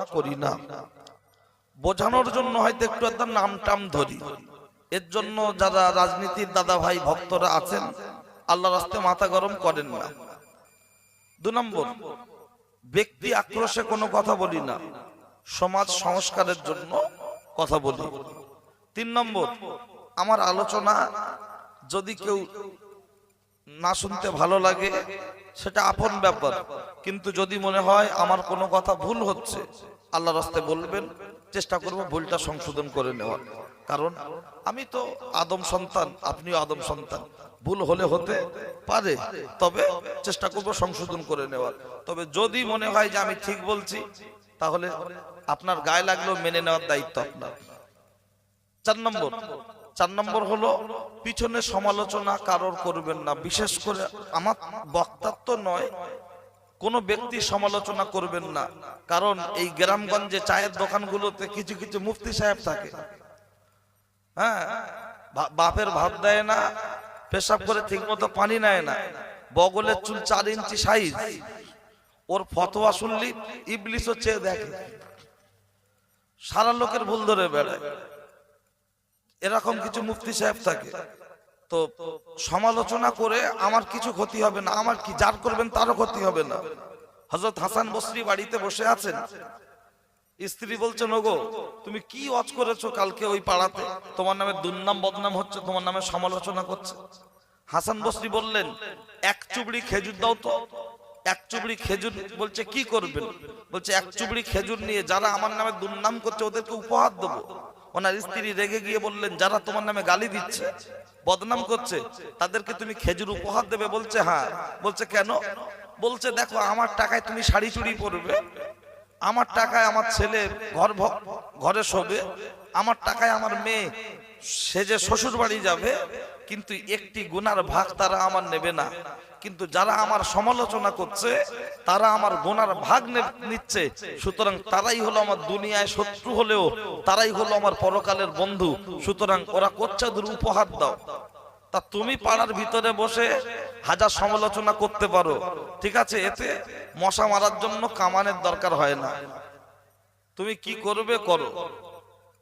সমালোচনা করি না। বোঝানোর জন্য হয়তো একটু একটা নাম টাম ধরি। এর জন্য যারা রাজনীতির দাদা ভাই ভক্তরা আছেন আল্লাহ রাস্তে মাথা গরম করেন না। দু নম্বর, ব্যক্তি আক্রোশে কোনো কথা বলি না। সমাজ সংস্কারের জন্য কথা বলি। তিন নম্বর, আমার আলোচনা যদি কেউ না শুনতে ভালো লাগে, সেটা আপন ব্যাপার। কিন্তু যদি মনে হয় আমার কোনো কথা ভুল হচ্ছে আল্লাহ রাস্তায় বলবেন, চেষ্টা করব ভুলটা সংশোধন করে নেওয়ার। কারণ আমি তো আদম সন্তান, আপনিও আদম সন্তান। ভুল হলে হতে পারে, তবে চেষ্টা করব সংশোধন করে নেওয়ার। তবে যদি মনে হয় যে আমি ঠিক বলছি, তাহলে আপনার গায়ে লাগলেও মেনে নেওয়ার দায়িত্ব আপনার। চার নম্বর চার নম্বর হলো পিছনে সমালোচনা কারোর করবেন না। বিশেষ করে আমার বক্তাত্ব নয় কোন ব্যক্তি সমালোচনা করবেন না। কারণ এই গ্রামগঞ্জে চায়ের দোকানগুলোতে কিছু কিছু মুফতি সাহেব থাকে। হ্যাঁ? বাপের ভাত দেয় না, পেশাব করে ঠিক মতো পানি নেয় না। বগলের চুল চার ইঞ্চি সাইজ ওর ফতোয়া শুনলি ইবলিশও চেয়ে দেখে। সারা লোকের ভুল ধরে বেড়ায়। এরকম কিছু মুফতি সাহেব থাকে। তো সমালোচনা করে আমার কিছু ক্ষতি হবে না, আমার কি যার করবেন তারও ক্ষতি হবে না। হজরত হাসান বসরি বাড়িতে বসে আছেন। স্ত্রী বলছেন, ওগো, তুমি কি অজ করেছ কালকে ওই পাড়াতে? তোমার নামে দুর্নাম, বদনাম হচ্ছে, তোমার নামে সমালোচনা করছে। হাসান বসরি বললেন, এক চুবড়ি খেজুর দাও তো। এক চুবড়ি খেজুর বলছে, কি করবেন? বলছে, এক চুবড়ি খেজুর নিয়ে যারা আমার নামে দুর্নাম করছে, ওদেরকে উপহার দেবো। ওনার স্ত্রী রেগে গিয়ে বললেন, যারা তোমার নামে গালি দিচ্ছে, বদনাম করছে, তাদেরকে তুমি খেজুর উপহার দেবে? বলছে হ্যাঁ। বলছে, কেন? বলছে, দেখো, আমার টাকায় তুমি শাড়ি চুরি করবে আমার টাকায় আমার ছেলে ঘর ঘরে শোবে, আমার টাকায় আমার মেয়ে সে যে শ্বশুর বাড়ি যাবে, কিন্তু একটি গুনার ভাগ তারা আমার নেবে না। কিন্তু যারা আমার সমালোচনা করছে, তারা আমার গোনার ভাগ নিচ্ছে। সুতরাং তারাই হলো আমার দুনিয়ায় শত্রু হলেও, তারাই হলো আমার পরকালের বন্ধু। সুতরাং ওরা কোচ্চাদের উপহার দাও। তা তুমি পাড়ার ভিতরে বসে হাজার সমালোচনা করতে পারো। ঠিক আছে, এতে মশা মারার জন্য কামানের দরকার হয় না। তুমি কি করবে করো।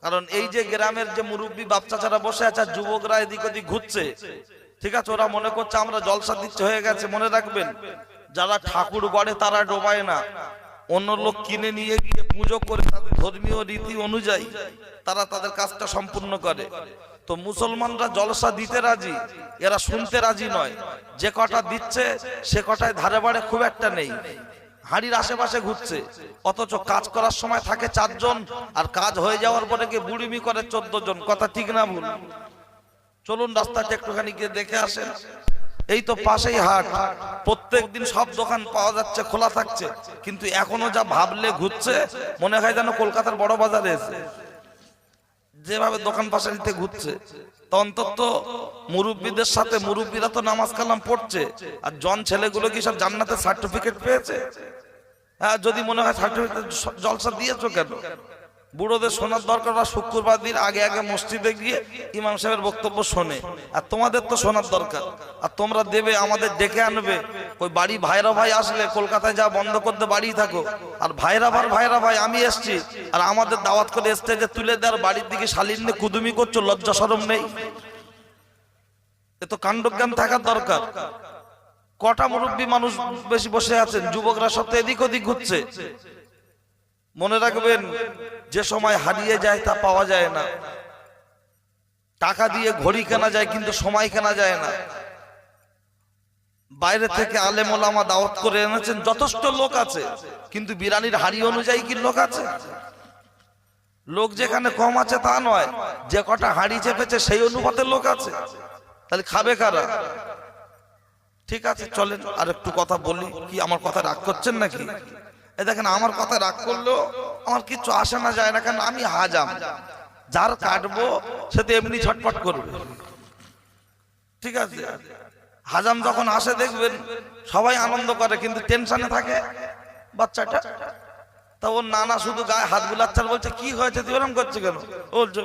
কারণ এই যে গ্রামের যে মুরব্বী বাচ্চা বাচ্চাচারা বসে আছে যুবকরা এদিক ওদিক ঘুরছে, ঠিক আছে, ওরা মনে করছে আমরা জলসা দিচ্ছে, হয়ে গেছে, মনে রাখবেন, যারা ঠাকুর গড়ে তারা ডোবায় না। অন্য লোক কিনে নিয়ে গিয়ে পুজো করে ধর্মীয় রীতি অনুযায়ী তারা তাদের কাজটা সম্পূর্ণ করে। তো মুসলমানরা জলসা দিতে রাজি, এরা শুনতে রাজি নয়। যে কটা দিচ্ছে, সে কটায় ধারে বাড়ে খুব একটা নেই। হাড়ির আশেপাশে ঘুরছে। অথচ কাজ করার সময় থাকে চারজন আর কাজ হয়ে যাওয়ার পরে গিয়ে বুড়িমি করে চোদ্দ জন কথা ঠিক না ভুল? চলুন রাস্তাটা একটুখানি গিয়ে দেখে আসেন। এই তো পাশেই হাট। প্রত্যেক দিন সব দোকান পাওয়া যাচ্ছে, খোলা থাকছে। কিন্তু এখনও যা ভাবলে ঘুরছে, মনে হয় যেন কলকাতার বড় বাজারে এসে। যেভাবে দোকান পাশারিতে ঘুরছে, তো অন্তত মুরব্বীদের সাথে মুরব্বীরা তো নামাজ কালাম পড়ছে। আর জন ছেলেগুলো কি সব জান্নাতের সার্টিফিকেট পেয়েছে? যদি মনে হয় সার্টিফিকেট জলসা দিয়েছ কেন? বুড়োদের শোনার দরকার ওরা শুক্রবার দিন আগে আগে মসজিদে গিয়ে ইমাম সাহেবের বক্তব্য শোনে। আর তোমাদের তো শোনার দরকার। আর তোমরা দেবে, আমাদের ডেকে আনবে। ওই বাড়ি ভাইরা ভাই আসলে কলকাতায় যা বন্ধ করতে বাড়ি থাকো। আর ভাইরা ভাই ভাইরা ভাই, আমি এসছি। আর আমাদের দাওয়াত করে স্টেজে তুলে দেওয়ার বাড়ির দিকে শালীন কুদুমি করছ, লজ্জা সরম নেই। এ তো কাণ্ডজ্ঞান থাকার দরকার। কটা মুরব্বী মানুষ বেশি বসে আছেন? যুবকরা সত্য এদিক ওদিক ঘুরছে। মনে রাখবেন, যে সময় হারিয়ে যায় তা পাওয়া যায় না। টাকা দিয়ে ঘড়ি কেনা যায় কিন্তু সময় কেনা যায় না। বাইরে থেকে আলেম ওলামা দাওয়াত করে এনেছেন, যথেষ্ট লোক আছে। কিন্তু বিরানির হাড়ি অনুযায়ী কি লোক আছে? লোক যেখানে কম আছে তা নয়। যে কটা হাড়ি চেপেছে সেই অনুপাতে লোক আছে। তাহলে খাবে কারা? ঠিক আছে, চলেন আর একটু কথা বলি। কি, আমার কথা রাগ করছেন নাকি? এ দেখেন, আমার কথা রাগ করলেও আমার কিছু আসে না, যায় না, কারণ আমি হাজাম। যার কাটবো, সে তো এমনি ছটপট করবে। ঠিক আছে? হাজাম যখন আসে, দেখবেন সবাই আনন্দ করে, কিন্তু টেনশনে থাকে বাচ্চাটা। তা ওর নানা শুধু গায়ে হাত বুলাচ্ছার বলছে, কি হয়েছে? তুই ওরম করছে কেন? বলছে।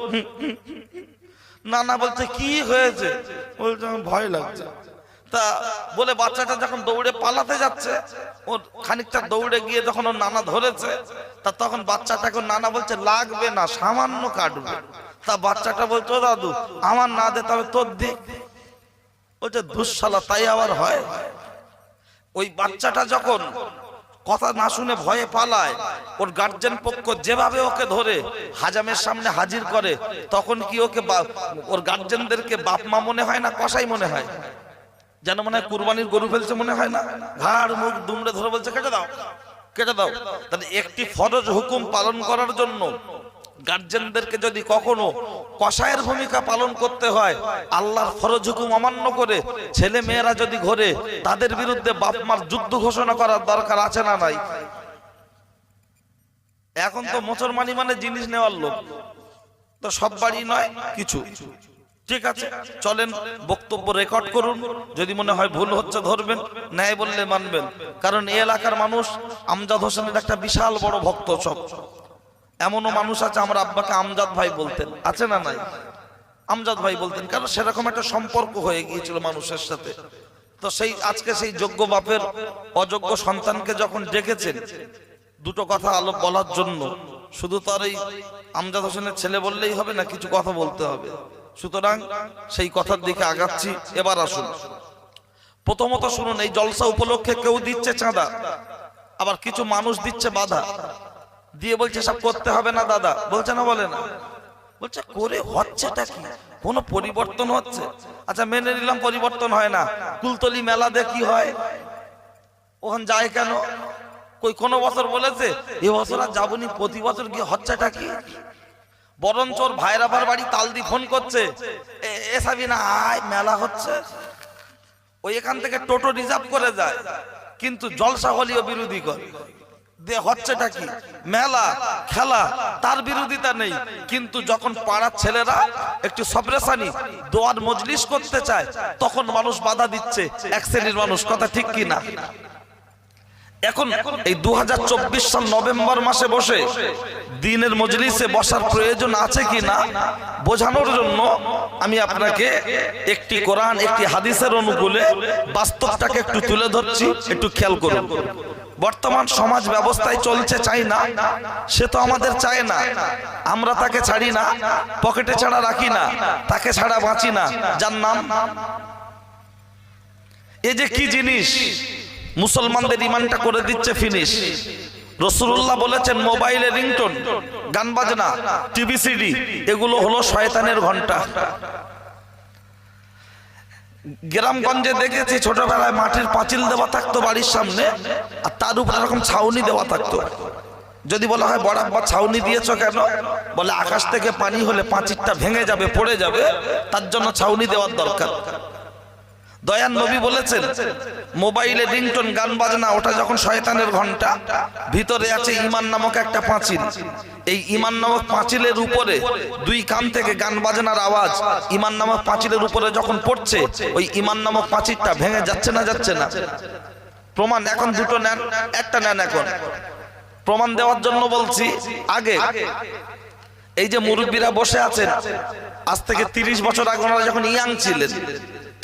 নানা বলছে, কি হয়েছে? বলছে, "আমার ভয় লাগছে। তা বলে বাচ্চাটা যখন দৌড়ে পালাতে যাচ্ছে, ওর খানিকটা দৌড়ে গিয়ে যখন ওর নানা ধরেছে, তা তখন বাচ্চাটাকে নানা বলছে, লাগবে না, সামান্য কাটবে তা বাচ্চাটা বলছে, "ও দাদু, আমার না দে, তবে তোর দিক বলছে দুঃশালা, তাই আবার হয়। ওই বাচ্চাটা যখন কথা না শুনে ভয়ে পালায়, ওর গার্জেন পক্ষ যেভাবে ওকে ধরে হাজামের সামনে হাজির করে, তখন কি ওকে ওর গার্জেনদেরকে বাপ মা মনে হয় না কসাই মনে হয়? যেন মনে হয় কুরবানির গরু ফেলছে মনে হয় না। ঘাড় মুখ দুমড়ে ধরে বলছে কেটে দাও কেটে দাও। তাহলে একটি ফরজ হুকুম পালন করার জন্য গার্জেনদেরকে যদি কখনো কসায়ের ভূমিকা পালন করতে হয় আল্লাহর ফরজ হুকুম অমান্য করে ছেলে মেয়েরা যদি ঘরে তাদের বিরুদ্ধে বাপ মার যুদ্ধ ঘোষণা করার দরকার আছে না নাই? এখন তো মুসলমানি মানে জিনিস নেওয়ার লোক। তো সব বাড়ি নয় কিছু। ঠিক আছে, চলেন, বক্তব্য রেকর্ড করুন। যদি মনে হয় ভুল হচ্ছে, ধরবেন, ন্যায় বললে মানবেন। কারণ এই এলাকার মানুষ আমজাদ হোসেনের একটা বিশাল বড় ভক্ত সব এমনও মানুষ আছে, আমার আব্বাকে আমজাদ ভাই বলতেন। আছে না নাই? আমজাদ ভাই বলতেন, কারণ সেরকম একটা সম্পর্ক হয়ে গিয়েছিল মানুষের সাথে। তো সেই, আজকে সেই যোগ্য বাপের অযোগ্য সন্তানকে যখন ডেকেছেন, দুটো কথা আলো বলার জন্য, শুধু তার এই আমজাদ হোসেনের ছেলে বললেই হবে না, কিছু কথা বলতে হবে। সুতরাং সেই কথার দিকে আগাচ্ছি। এবার আসুন। প্রথমত শুনুন, এই জলসা উপলক্ষে কেউ দিচ্ছে চাঁদা, আবার কিছু মানুষ দিচ্ছে বাধা। দিয়ে বলছে সব করতে হবে না দাদা। বলছে, না, বলে না। বলছে, করে হচ্ছেটা কি? কোনো পরিবর্তন হচ্ছে? আচ্ছা মেনে নিলাম, পরিবর্তন হয় না। কুলতলি মেলা দিয়ে কি হয়? ওখানে যায় কেন? কই, কোনো বছর বলেছে? এ বছর আর যাবনি প্রতি বছর গিয়ে হচ্ছেটা কি? বরঞ্চ ওর ভাইরাবার বাড়ি তালদি ফোন করছে। এ- সাবি আয়, মেলা হচ্ছে। ওই এখান থেকে টোটো রিজার্ভ করে যায়, কিন্তু জলসা হলিও বিরোধী করে। দে, হচ্ছেটা কি? মেলা, খেলা, তার বিরোধিতা নেই। কিন্তু যখন পাড়ার ছেলেরা একটু সবরেসানি দোয়ার মজলিস করতে চায়, তখন মানুষ বাধা দিচ্ছে, এক শ্রেণির মানুষ, কথা ঠিক কি না এখন এই দু হাজার চব্বিশ সাল নভেম্বর মাসে বসে দিনের মজলিসে বসার প্রয়োজন আছে কি না, বোঝানোর জন্য আমি আপনাকে একটি কোরআন, একটি হাদিসের অনুকূলে বাস্তবটাকে একটু তুলে ধরছি, একটু খেয়াল করুন। বর্তমান সমাজ ব্যবস্থায় চলছে চাই না, সে তো আমাদের চায় না। আমরা তাকে ছাড়ি না, পকেটে ছাড়া রাখি না, তাকে ছাড়া বাঁচি না। যার নাম, এ যে কি জিনিস মুসলমানদের ইমানটা করে দিচ্ছে ফিনিশ। রসুল্লাহ বলেছেন মোবাইলে রিংটোন গান বাজনা টিভি সিডি এগুলো হলো শয়তানের ঘণ্টা। গ্রামগঞ্জে দেখেছি ছোটবেলায় মাটির পাঁচিল দেওয়া থাকতো বাড়ির সামনে আর তার উপর এরকম ছাউনি দেওয়া থাকতো। যদি বলা হয় আব্বা ছাউনি দিয়েছ কেন? বলে আকাশ থেকে পানি হলে পাঁচিরটা ভেঙে যাবে পড়ে যাবে তার জন্য ছাউনি দেওয়ার দরকার। দয়ান নবী বলেছেন মোবাইলে রিংটোন গান বাজনা ওটা যখন শয়তানের ঘণ্টা ভিতরে আছে ইমান নামক একটা পাঁচিল। এই ইমান নামক পাঁচিলের উপরে দুই কান থেকে গান বাজনার আওয়াজ ইমান নামক পাঁচিলের উপরে যখন পড়ছে ওই ইমান নামক পাঁচিলটা ভেঙে যাচ্ছে না যাচ্ছে না। প্রমাণ এখন দুটো নেন একটা নেন এখন। প্রমাণ দেওয়ার জন্য বলছি আগে। এই যে মুরব্বীরা বসে আছেন আজ থেকে তিরিশ বছর আগে ওনারা যখন ইয়াং ছিলেন।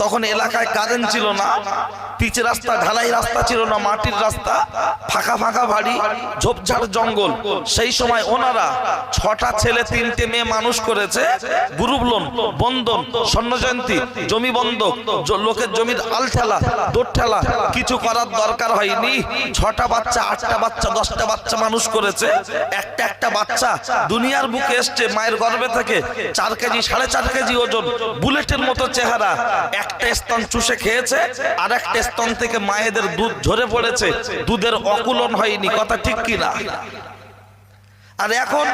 তখন এলাকায় কারেন্ট ছিল না। পিচ রাস্তা ঢালাই রাস্তা ছিল না মাটির রাস্তা ফাঁকা ফাঁকা বাড়ি ঝোপঝাড় জঙ্গল। সেই সময় ওনারা ছটা ছেলে তিনটে মেয়ে মানুষ করেছে গ্রুপ লোন বন্ধন স্বর্ণ জয়ন্তী জমি বন্ধক লোকের জমির আল ঠেলা দোর ঠেলা কিছু করার দরকার হয়নি। ছটা বাচ্চা আটটা বাচ্চা দশটা বাচ্চা মানুষ করেছে। একটা একটা বাচ্চা দুনিয়ার বুকে এসছে মায়ের গর্ভে থেকে চার কেজি সাড়ে চার কেজি ওজন বুলেটের মতো চেহারা একটা স্তন চুষে খেয়েছে আর একটা স্তন থেকে মায়েদের দুধ ঝরে পড়েছে, দুধের অকুলন হয়নি, কথা ঠিক কিনা? আর এখন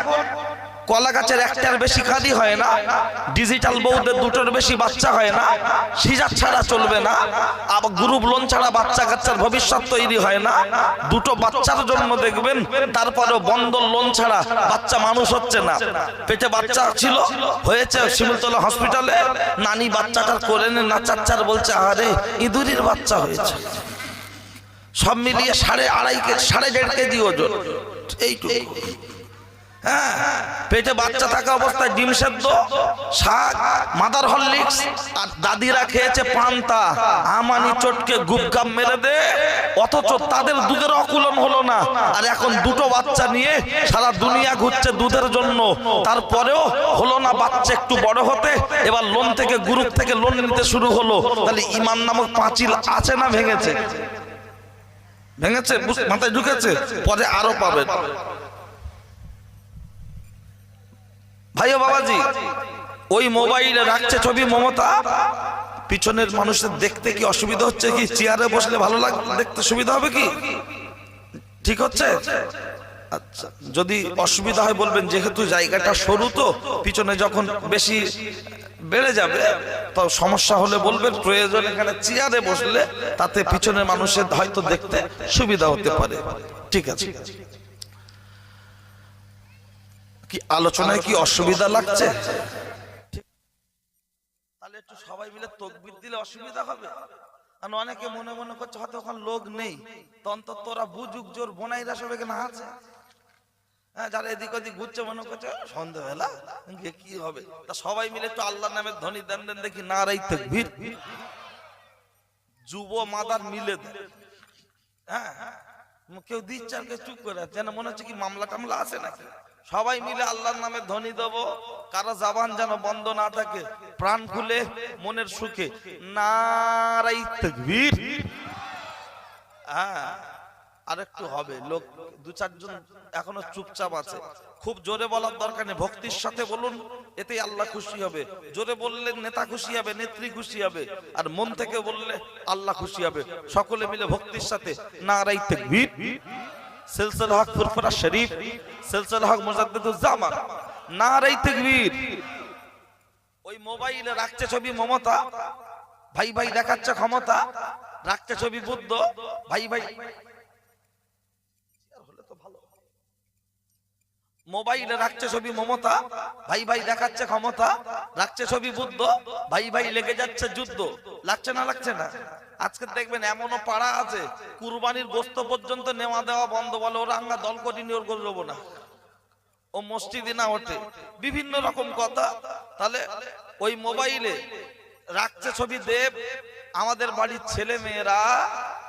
কলা গাছের একটার বেশি খালি হয় না ডিজিটাল বৌদের দুটোর বেশি বাচ্চা হয় না সিজার ছাড়া চলবে না, আবার গ্রুপ লোন ছাড়া বাচ্চা কাচ্চার ভবিষ্যৎ তৈরি হয় না, দুটো বাচ্চার জন্য দেখবেন, তারপরেও বন্ধন লোন ছাড়া বাচ্চা মানুষ হচ্ছে না। পেটে বাচ্চা ছিল, হয়েছে শিমুলতলা হসপিটালে নানি বাচ্চাটার করে নে না চাচ্চার বলছে আরে ইঁদুরির বাচ্চা হয়েছে। সব মিলিয়ে সাড়ে আড়াই কেজি সাড়ে দেড় কেজি ওজন, এইটুকু। হ্যাঁ পেটে বাচ্চা থাকা অবস্থায় ডিম সেদ্ধ, শাক, মাদার হরলিক্স, আর দাদিরা খেয়েছে পান্তা। আমানি চটকে গুপগাম মেরে দে, অথচ তাদের দুধের অকুলন হলো না। আর এখন দুটো বাচ্চা নিয়ে সারা দুনিয়া ঘুরছে দুধের জন্য। তারপরেও হলো না বাচ্চা একটু বড় হতে, এবার লোন থেকে, গ্রুপ থেকে লোন নিতে শুরু হলো। তাহলে ইমান নামক পাঁচিল আছে না ভেঙেছে? ভেঙেছে? মাথায় ঢুকেছে? পরে আরও পাবেন ভাই ও বাবাজি, ওই মোবাইলে রাখছে ছবি মমতা। পিছনের মানুষের দেখতে কি অসুবিধা হচ্ছে কি? চেয়ারে বসলে ভালো লাগ দেখতে সুবিধা হবে কি? ঠিক হচ্ছে? আচ্ছা যদি অসুবিধা হয় বলবেন, যেহেতু জায়গাটা সরু তো, পিছনে যখন বেশি বেড়ে যাবে, তো সমস্যা হলে বলবেন, প্রয়োজন এখানে চেয়ারে বসলে তাতে পিছনের মানুষের হয়তো দেখতে সুবিধা হতে পারে। ঠিক আছে। কি আলোচনায় কি অসুবিধা লাগছে? তাহলে একটু সবাই মিলে তকবির দিলে অসুবিধা হবে। কারণ অনেকে মনে মনে করছে হয়তো ওখানে লোক নেই। তো তোরা বুঝুক জোর বোনাইরা সব এখানে আছে? হ্যাঁ যারা এদিক ওদিক ঘুরছে মনে করছে সন্ধ্যাবেলা কি হবে? তা সবাই মিলে একটু আল্লাহর নামে ধনী দেন দেন দেখি না রাই তকবির। যুব মাদার মিলে হ্যাঁ হ্যাঁ কেউ দিচ্ছে আর কেউ চুপ করে। যেন মনে হচ্ছে কি মামলা টামলা আছে নাকি? সবাই মিলে আল্লাহর নামে ধ্বনি দেবো। কারও জাবান যেন বন্ধ না থাকে, প্রাণ খুলে মনের সুখে। নারাই তকবীর। হ্যাঁ আর একটু হবে, লোক দু চারজন এখনও চুপচাপ আছে। খুব জোরে বলার দরকার নেই, ভক্তির সাথে বলুন, এতেই আল্লাহ খুশি হবে। জোরে বললে নেতা খুশি হবে, নেত্রী খুশি হবে, আর মন থেকে বললে আল্লাহ খুশি হবে। সকলে মিলে ভক্তির সাথে নারাই তাকবীর। সিলসিল হক ফুরফুরা শরীফ, সিলসিল হক মুজাদ্দিদুজ জামান নারাই তাকবীর। ওই মোবাইলে রাখছে ছবি মমতা, ভাই ভাই দেখাচ্ছে ক্ষমতা, রাখছে ছবি বুদ্ধ, ভাই ভাই। মোবাইলে রাখছে ছবি মমতা, ভাই ভাই দেখাচ্ছে ক্ষমতা, রাখছে ছবি বুদ্ধ, ভাই ভাই লেগে যাচ্ছে যুদ্ধ। লাগছে না লাগছে না? আজকে দেখবেন এমনও পাড়া আছে, কুরবানির গোস্ত পর্যন্ত নেওয়া দেওয়া বন্ধ বলে ওরা আমরা দল করে দেবো না। ও মসজিদে না ওঠে। বিভিন্ন রকম কথা। তাহলে ওই মোবাইলে রাখছে ছবি দেব। আমাদের বাড়ির ছেলে মেয়েরা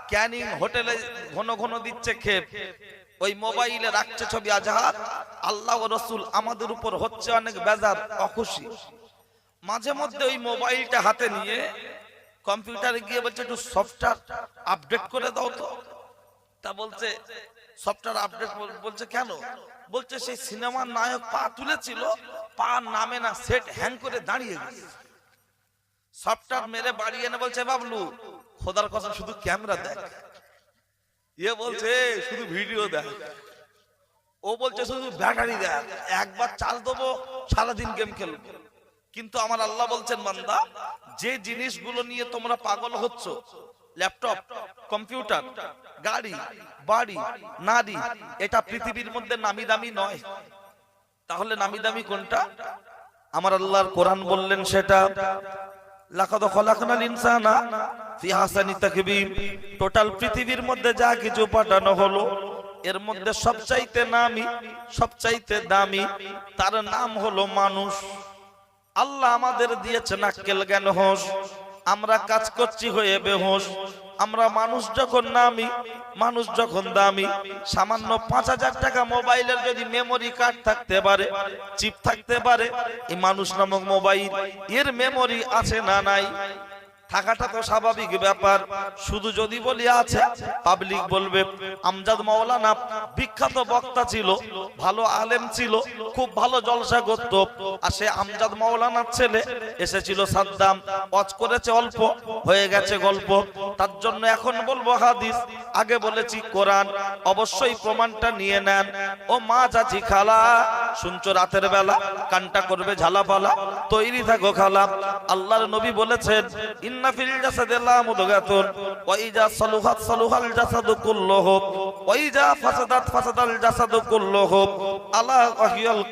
ক্যানিং হোটেলে ঘন ঘন দিচ্ছে খেপ। ওই মোবাইলে রাখছে ছবি আজহার আল্লাহ রসুল আমাদের উপর হচ্ছে অনেক বেজার, অখুশি। মাঝে মধ্যে ওই মোবাইলটা হাতে নিয়ে কম্পিউটারে গিয়ে বলছে একটু সফটওয়্যার আপডেট করে দাও তো। তা। বলছে সফটওয়্যার আপডেট বলছে কেন? বলছে সেই সিনেমার নায়ক পা তুলেছিল পা নামে না সেট হ্যাং করে দাঁড়িয়ে গেছে। সফটওয়্যার মেরে বাড়ি এনে বলছে বাবলু খোদার কথা শুধু ক্যামেরা দেখ। ইয়ে বলছে শুধু ভিডিও দেখ। ও বলছে শুধু ব্যাটারি দেখ। একবার চার্জ দেবো সারাদিন গেম খেলব। কিন্তু আমার আল্লাহ বলছেন মান্দা যে জিনিসগুলো নিয়ে তোমরা পাগল হচ্ছ, ল্যাপটপ, কম্পিউটার, গাড়ি, বাড়ি, নারী, এটা পৃথিবীর মধ্যে নামি দামি নয়। তাহলে নামি দামি কোনটা? আমার আল্লাহর কোরআন বললেন সেটা টোটাল পৃথিবীর মধ্যে যা কিছু পাঠানো হলো, এর মধ্যে সবচাইতে নামি, সবচাইতে দামি, তার নাম হলো মানুষ। আল্লাহ আমাদের দিয়েছেন আক্কেল জ্ঞান হোস আমরা কাজ করছি হয়ে বেহোস আমরা মানুষ যখন নামি, মানুষ যখন দামি, সামান্য পাঁচ হাজার টাকা মোবাইলের যদি মেমোরি কার্ড থাকতে পারে, চিপ থাকতে পারে, এই মানুষ নামক মোবাইল, এর মেমোরি আছে না নাই? থাকাটা তো স্বাভাবিক ব্যাপার। শুধু যদি বলি আছে পাবলিক বলবে, আমজাদ মাওলানা বিখ্যাত বক্তা ছিল, ভালো আলেম ছিল, খুব ভালো জলসা করত, আর সে আমজাদ মাওলানার ছেলে এসেছিল সাদ্দাম অজ করেছে অল্প, হয়ে গেছে গল্প। তার জন্য এখন বলব হাদিস, আগে বলেছি কোরআন, অবশ্যই প্রমাণটা নিয়ে নেন। ও মা চাচি খালা শুনছো রাতের বেলা? কানটা করবে ঝালাপালা তৈরি থাকো খালা। আল্লাহর নবী বলেছেন, ইন্না ফিল জাসাদি লামুদগাতুন ওয়া ইজা সালুহাত সালুহাল জাসাদু কুল্লুহু, ওয়া ইজা ফাসাদাত ফাসাদাল জাসাদু কুল্লুহু, আলা ওয়াহিয়াল